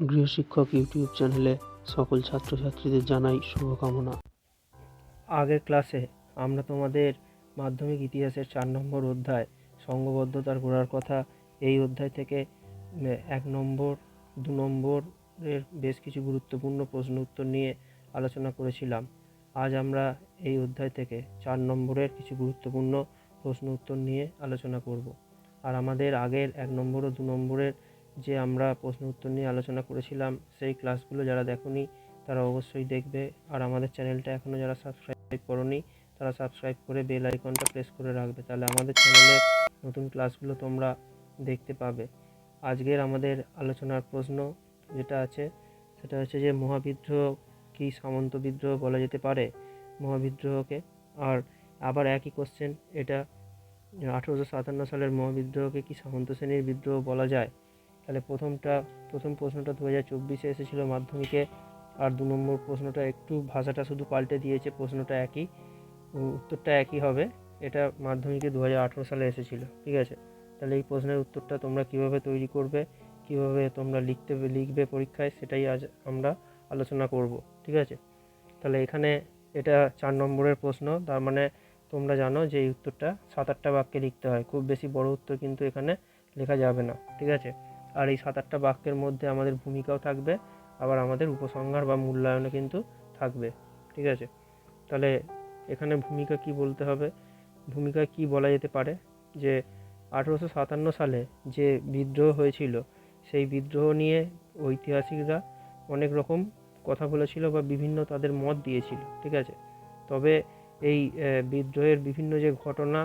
গৃহশিক্ষক YouTube চ্যানেলে সকল ছাত্রছাত্রীদের জানাই শুভকামনা। আগের ক্লাসে আমরা তোমাদের মাধ্যমিক ইতিহাসের চার নম্বর অধ্যায় সংঘবদ্ধতার গোড়ার কথা, এই অধ্যায় থেকে এক নম্বর, দু নম্বরের বেশ কিছু গুরুত্বপূর্ণ প্রশ্ন উত্তর নিয়ে আলোচনা করেছিলাম। আজ আমরা এই অধ্যায় থেকে চার নম্বরের কিছু গুরুত্বপূর্ণ প্রশ্ন উত্তর নিয়ে আলোচনা করব। আর আমাদের আগের এক নম্বর ও দু নম্বরের যে আমরা প্রশ্ন উত্তর নিয়ে আলোচনা করেছিলাম, সেই ক্লাসগুলো যারা দেখোনি তারা অবশ্যই দেখবে। আর আমাদের চ্যানেলটা এখনও যারা সাবস্ক্রাইব করনি, তারা সাবস্ক্রাইব করে বেল আইকনটা প্রেস করে রাখবে। তাহলে আমাদের চ্যানেলে নতুন ক্লাসগুলো তোমরা দেখতে পাবে। আজকের আমাদের আলোচনার প্রশ্ন যেটা আছে, সেটা হচ্ছে যে মহাবিদ্রোহ কি সামন্ত বিদ্রোহ বলা যেতে পারে মহাবিদ্রোহকে? আর আবার একই কোশ্চেন এটা আঠেরোশো সাতান্ন সালের মহাবিদ্রোহকে কি সামন্ত শ্রেণির বিদ্রোহ বলা যায়? তাহলে প্রথমটা, প্রথম প্রশ্নটা দু হাজার চব্বিশে এসেছিল মাধ্যমিকে, আর দু নম্বর প্রশ্নটা একটু ভাষাটা শুধু পাল্টে দিয়েছে, প্রশ্নটা একই। উত্তরটা একই হবে। এটা মাধ্যমিকে দু হাজার আঠেরো সালে এসেছিল, ঠিক আছে? তাহলে এই প্রশ্নের উত্তরটা তোমরা কীভাবে তৈরি করবে, কীভাবে তোমরা লিখতে, লিখবে পরীক্ষায়, সেটাই আজ আমরা আলোচনা করব, ঠিক আছে? তাহলে এখানে এটা চার নম্বরের প্রশ্ন, তার মানে তোমরা জানো যে এই উত্তরটা সাত আটটা বাক্যে লিখতে হয়। খুব বেশি বড় উত্তর কিন্তু এখানে লেখা যাবে না, ঠিক আছে? আর এই সাত আটটা বাক্যের মধ্যে আমাদের ভূমিকাও থাকবে, আবার আমাদের উপসংহার বা মূল্যায়নও কিন্তু থাকবে, ঠিক আছে? তাহলে এখানে ভূমিকা কি বলতে হবে? ভূমিকা কি বলা যেতে পারে? যে আঠেরোশো সাতান্ন সালে যে বিদ্রোহ হয়েছিল, সেই বিদ্রোহ নিয়ে ঐতিহাসিকরা অনেক রকম কথা বলেছিল বা বিভিন্ন তাদের মত দিয়েছিল, ঠিক আছে? তবে এই বিদ্রোহের বিভিন্ন যে ঘটনা,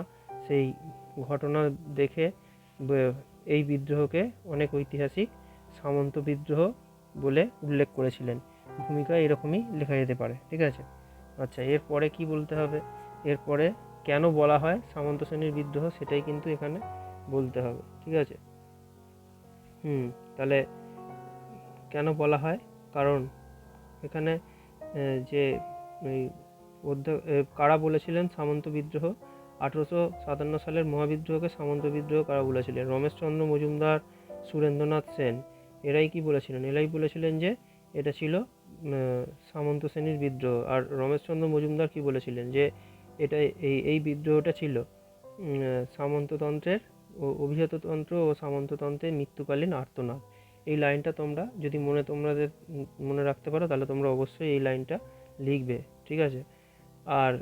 সেই ঘটনা দেখে এই বিদ্রোহকে অনেক ঐতিহাসিক সামন্ত বিদ্রোহ বলে উল্লেখ করেছিলেন। ভূমিকা এরকমই লেখা যেতে পারে, ঠিক আছে? আচ্ছা এরপরে কি বলতে হবে? এরপরে কেন বলা হয় সামন্ত শ্রেণির বিদ্রোহ সেটাই কিন্তু এখানে বলতে হবে, ঠিক আছে? হুম, তাহলে কেন বলা হয়? কারণ এখানে যে অধ্যা- কারা বলেছিলেন সামন্ত বিদ্রোহ? আঠেরোশো সাতান্ন সালের মহাবিদ্রোহকে সামন্ত বিদ্রোহ কারা বলেছিলেন? রমেশচন্দ্র মজুমদার, সুরেন্দ্রনাথ সেন। এরাই কি বলেছিলেন? এরাই বলেছিলেন যে এটা ছিল সামন্ত শ্রেণির বিদ্রোহ। আর রমেশচন্দ্র মজুমদার কি বলেছিলেন? যে এটা এই এই বিদ্রোহটা ছিল সামন্ততন্ত্রের ও অভিজাততন্ত্র ও সামন্ততন্ত্রের মৃত্যুকালীন আর্তনাদ। এই লাইনটা তোমরা যদি মনে তোমাদের মনে রাখতে পারো, তাহলে তোমরা অবশ্যই এই লাইনটা লিখবে, ঠিক আছে? আর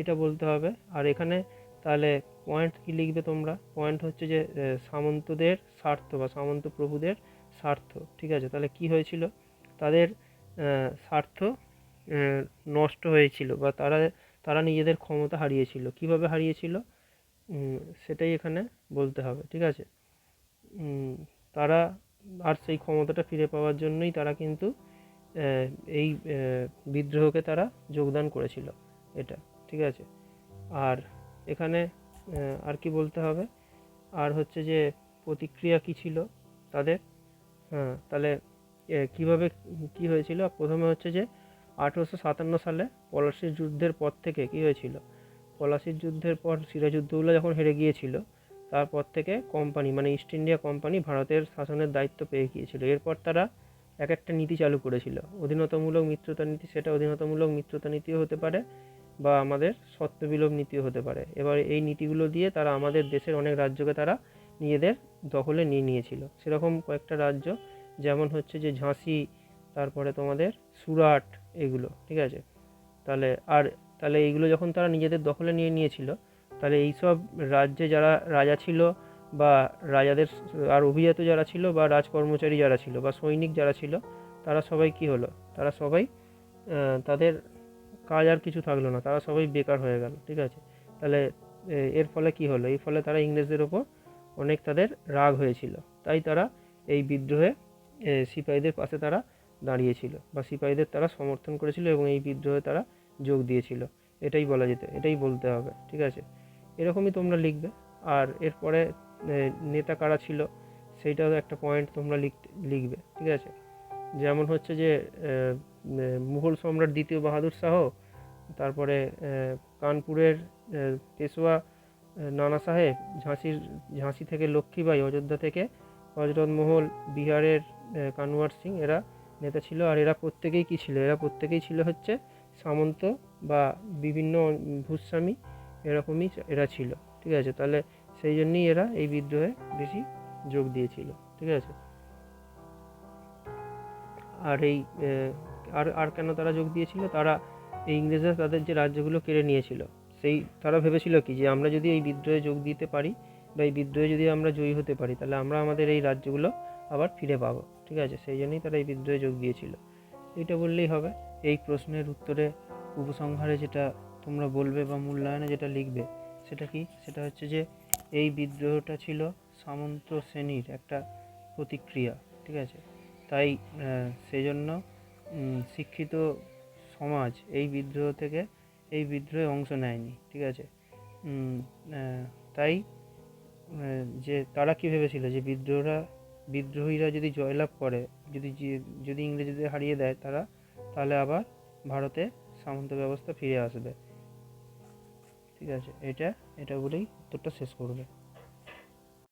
এটা বলতে হবে। আর এখানে তাহলে পয়েন্ট কি লিখবে তোমরা? পয়েন্ট হচ্ছে যে সামন্তদের স্বার্থ বা সামন্ত প্রভুদের স্বার্থ, ঠিক আছে? তাহলে কি হয়েছিল? তাদের স্বার্থ নষ্ট হয়েছিল বা তারা তারা নিজেদের ক্ষমতা হারিয়েছিল। কীভাবে হারিয়েছিল? সেটাই এখানে বলতে হবে, ঠিক আছে? তারা আর সেই ক্ষমতাটা ফিরে পাওয়ার জন্যই তারা কিন্তু এই বিদ্রোহকে তারা যোগদান করেছিল, এটা। ঠিক আছে? আর এখানে আর কি বলতে হবে? আর হচ্ছে যে প্রতিক্রিয়া কি ছিল তাদের? হ্যাঁ তাহলে কীভাবে কি হয়েছিল? প্রথমে হচ্ছে যে আঠেরোশো সাতান্ন সালে পলাশির যুদ্ধের পর থেকে কি হয়েছিল? পলাশির যুদ্ধের পর সিরাজউদ্দৌলা যখন হেরে গিয়েছিল, তারপর থেকে কোম্পানি মানে ইস্ট ইন্ডিয়া কোম্পানি ভারতের শাসনের দায়িত্ব পেয়ে গিয়েছিল। এরপর তারা এক একটা নীতি চালু করেছিল। অধীনতামূলক মিত্রতা নীতি, সেটা অধীনতামূলক মিত্রতা নীতিও হতে পারে বা আমাদের সত্য বিলোপ নীতিও হতে পারে। এবার এই নীতিগুলো দিয়ে তারা আমাদের দেশের অনেক রাজ্যকে তারা নিজেদের দখলে নিয়ে নিয়েছিল। সেরকম কয়েকটা রাজ্য, যেমন হচ্ছে যে ঝাঁসি, তারপরে তোমাদের সুরাট এগুলো, ঠিক আছে? তাহলে আর, তাহলে এইগুলো যখন তারা নিজেদের দখলে নিয়ে নিয়েছিল, তাহলে এইসব রাজ্যে যারা রাজা ছিল বা রাজাদের আর অভিজাত যারা ছিল বা রাজকর্মচারী যারা ছিল বা সৈনিক যারা ছিল, তারা সবাই কি হলো? তারা সবাই তাদের কাজ আর কিছু থাকল না, তারা সবাই বেকার হয়ে গেল, ঠিক আছে? তাহলে এর ফলে কি হলো? এই ফলে তারা ইংরেজদের ওপর অনেক তাদের রাগ হয়েছিল, তাই তারা এই বিদ্রোহে সিপাহীদের পাশে তারা দাঁড়িয়েছিল বা সিপাহীদের তারা সমর্থন করেছিল এবং এই বিদ্রোহে তারা যোগ দিয়েছিল। এটাই বলা যেত, এটাই বলতে হবে, ঠিক আছে? এরকমই তোমরা লিখবে, আর এরপরে নেতা কারা ছিল, সেইটাও একটা পয়েন্ট তোমরা লিখতে, লিখবে, ঠিক আছে? যেমন হচ্ছে যে মুঘল সম্রাট দ্বিতীয় বাহাদুর শাহ, তারপরে কানপুরের পেশোয়া নানা সাহেব, ঝাঁসির, ঝাঁসি থেকে লক্ষ্মীবাই অযোধ্যা থেকে হজরত মহল বিহারের কানওয়ার সিং এরা নেতা ছিল। আর এরা প্রত্যেকেই কী ছিল? এরা প্রত্যেকেই ছিল হচ্ছে সামন্ত বা বিভিন্ন ভূস্বামী এরকমই এরা ছিল। ঠিক আছে? তাহলে সেই জন্যই এরা এই বিদ্রোহে বেশি যোগ দিয়েছিল। ঠিক আছে? আর এই আর আর কেন তারা যোগ দিয়েছিল? তারা এই ইংরেজরা তাদের যে রাজ্যগুলো কেড়ে নিয়েছিল সেই তারা ভেবেছিল কি যে আমরা যদি এই বিদ্রোহে যোগ দিতে পারি বা এই বিদ্রোহে যদি আমরা জয়ী হতে পারি তাহলে আমরা আমাদের এই রাজ্যগুলো আবার ফিরে পাবো। ঠিক আছে? সেই জন্যই তারা এই বিদ্রোহে যোগ দিয়েছিল। এটা বললেই হবে। এই প্রশ্নের উত্তরে উপসংহারে যেটা তোমরা বলবে বা মূল্যায়নে যেটা লিখবে সেটা কি? সেটা হচ্ছে যে এই বিদ্রোহটা ছিল সামন্ত শ্রেণির একটা প্রতিক্রিয়া। ঠিক আছে? তাই আহ, সেই জন্য উম, শিক্ষিত সমাজ এই বিদ্রোহ থেকে এই বিদ্রোহে অংশ নেয়নি, ঠিক আছে? তাই যে তারা কী ভেবেছিল? যে বিদ্রোহরা, বিদ্রোহীরা যদি জয়লাভ করে, যদি যদি ইংরেজদের হারিয়ে দেয় তারা, তাহলে আবার ভারতে সামন্ত ব্যবস্থা ফিরে আসবে। ঠিক আছে? এটা এটা বলেই উত্তরটা শেষ করবে।